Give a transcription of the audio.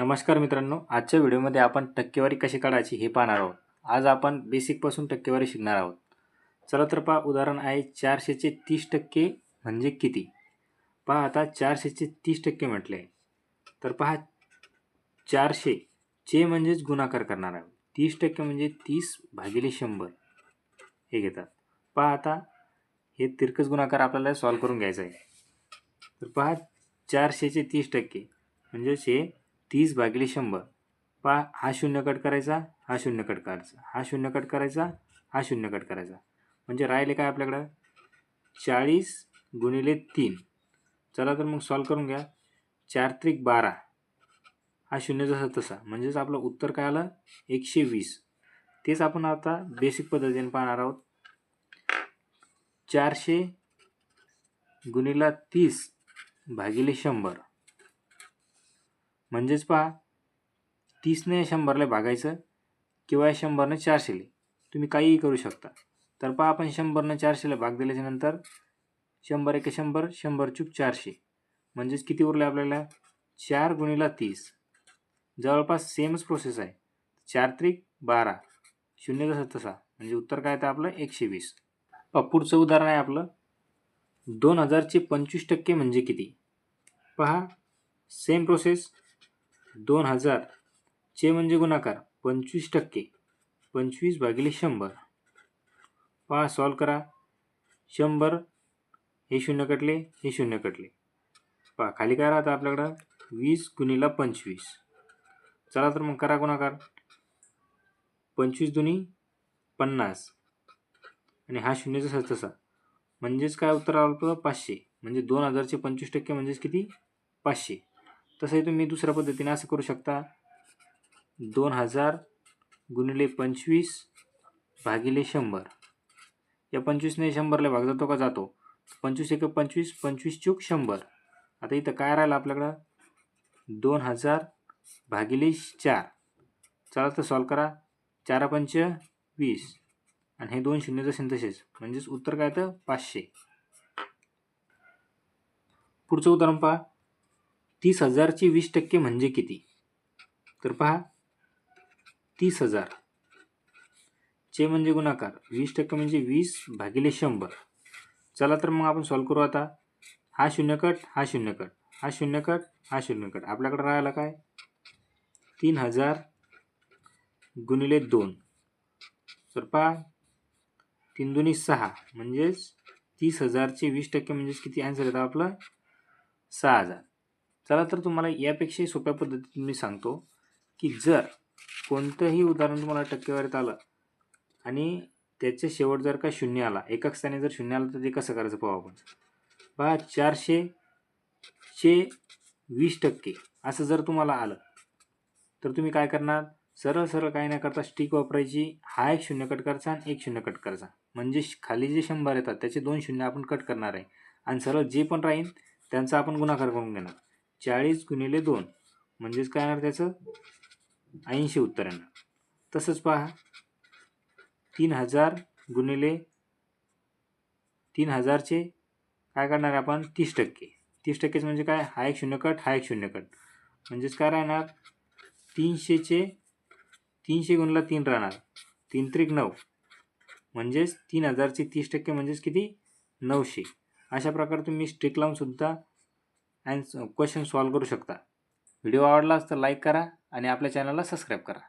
नमस्कार मित्रांनो आजच्या व्हिडिओमध्ये आपण टक्केवारी कशी काढायची हे पाहणार आहोत. आज आपण बेसिकपासून टक्केवारी शिकणार आहोत. चला तर पहा उदाहरण आहे चारशेचे तीस टक्के म्हणजे किती? पहा आता चारशेचे तीस टक्के म्हटले. आहे तर पहा चारशे चे म्हणजेच गुणाकार करणार आहोत. तीस टक्के म्हणजे तीस भागिले शंभर. हे घेतात. पहा आता हे तिरकस गुणाकार आपल्याला सॉल्व करून घ्यायचं आहे. तर पहा चारशेचे तीस टक्के म्हणजेच हे तीस भागिले शंभर. पहा हा शून्य कट करायचा हा शून्य कट करायचा. हा शून्य कट करायचा हा शून्य कट करायचा. म्हणजे राहिले काय आपल्याकडं? चाळीस गुणिले तीन. चला तर मग सॉल्व करून घ्या. चार त्रिक बारा. हा शून्य जसा तसा. म्हणजेच आपलं उत्तर काय आलं? एकशे वीस. तेच आपण आता बेसिक पद्धतीने पाहणार आहोत. चारशे गुणिला तीस भागिले शंभर. म्हणजेच पहा तीसने शंभरला भागायचं किंवा शंभरनं चारशेले. तुम्ही काहीही करू शकता. तर पहा आपण शंभरनं चारशेला भाग दिल्याच्या नंतर शंभर एक शंभर शंभर चूक चारशे. म्हणजेच किती उरले आपल्याला? चार गुणीला तीस. जवळपास सेमच प्रोसेस आहे. चार त्रिक बारा. शून्य जसं तसा म्हणजे उत्तर काय तर आपलं एकशे वीस. पुढचं उदाहरण आहे आपलं. दोन हजारचे पंचवीस टक्के म्हणजे किती? पहा सेम प्रोसेस दोन हजार चे म्हणजे गुणाकार पंचवीस टक्के. पंचवीस भागिले शंभर. पहा सॉल्व करा. शंभर हे शून्य कटले हे शून्य कटले. पहा खाली काय राहतं आपल्याकडं? वीस गुणीला पंचवीस. चला तर मग करा गुणाकार. पंचवीस दुनी पन्नास. आणि हा शून्यचा तसा म्हणजेच काय उत्तर आलं आपलं पाचशे. म्हणजे दोन हजारचे पंचवीस टक्के म्हणजेच किती? पाचशे. तसंही तुम्ही दुसऱ्या पद्धतीने असं करू शकता. दोन हजार गुणिले पंचवीस भागिले शंभर. या पंचवीसने शंभरला भाग जातो का जातो? पंचवीस एक पंचवीस पंचवीस चूक शंभर. आता इथं काय राहिलं आपल्याकडं? दोन हजार भागिले चार. चला तर सॉल्व करा. चार पंच वीस. आणि हे दोन शून्य जसे तसेच. म्हणजेच उत्तर काय तर पाचशे. पुढचं उदाहरण पहा. तीस हजारचे वीस टक्के म्हणजे किती? तर पहा तीस हजार. चे म्हणजे गुणाकार. वीस टक्के म्हणजे वीस भागिले शंभर. चला तर मग आपण सॉल्व करू आता. हा शून्य कट हा शून्य कट. हा शून्य कट हा शून्य कट. आपल्याकडे राहिला काय? तीन हजार गुणिले दोन. तर पहा तीन दोन्ही सहा म्हणजेच तीस हजारचे वीस टक्के म्हणजेच किती? आन्सर येतं आपलं. सहा हजार. चला तर तुम्हाला यापेक्षाही सोप्या पद्धतीत मी सांगतो की जर कोणतंही उदाहरण तुम्हाला टक्केवारीत आलं आणि त्याचे शेवट जर का शून्य आला एकाच स्थानी जर शून्य आलं तर ते कसं करायचं पाहू आपण. पहा चारशे चे वीस टक्के असं जर तुम्हाला आलं तर तुम्ही काय करणार? सरळ सरळ काही न करता स्टिक वापरायची. हा एक शून्य कट करायचा आणि एक शून्य कट करायचा. म्हणजे खाली जे शंभर येतात त्याचे दोन शून्य आपण कट करणार आहे. आणि सरळ जे पण राहील त्यांचा आपण गुणाकार करून घेणार. चाळीस गुणिले दोन. म्हणजेच काय येणार त्याचं? ऐंशी उत्तर येणार. तसंच पहा. तीन हजार गुणिले तीन हजारचे काय करणार आपण? तीस टक्के. तीस टक्केच म्हणजे काय? हा एक शून्य कट हा एक शून्य कट. म्हणजेच काय राहणार? तीनशेचे तीनशे गुणला तीन राहणार. तीन त्रिक नऊ. म्हणजेच तीन हजारचे तीस टक्के म्हणजेच किती? नऊशे. अशा प्रकारे तुम्ही स्ट्रिक लावून सुद्धा अँड क्वेश्चन सॉल्व करू शकता. व्हिडिओ आवडला तर लाईक करा आणि आपल्या चॅनलला सबस्क्राईब करा.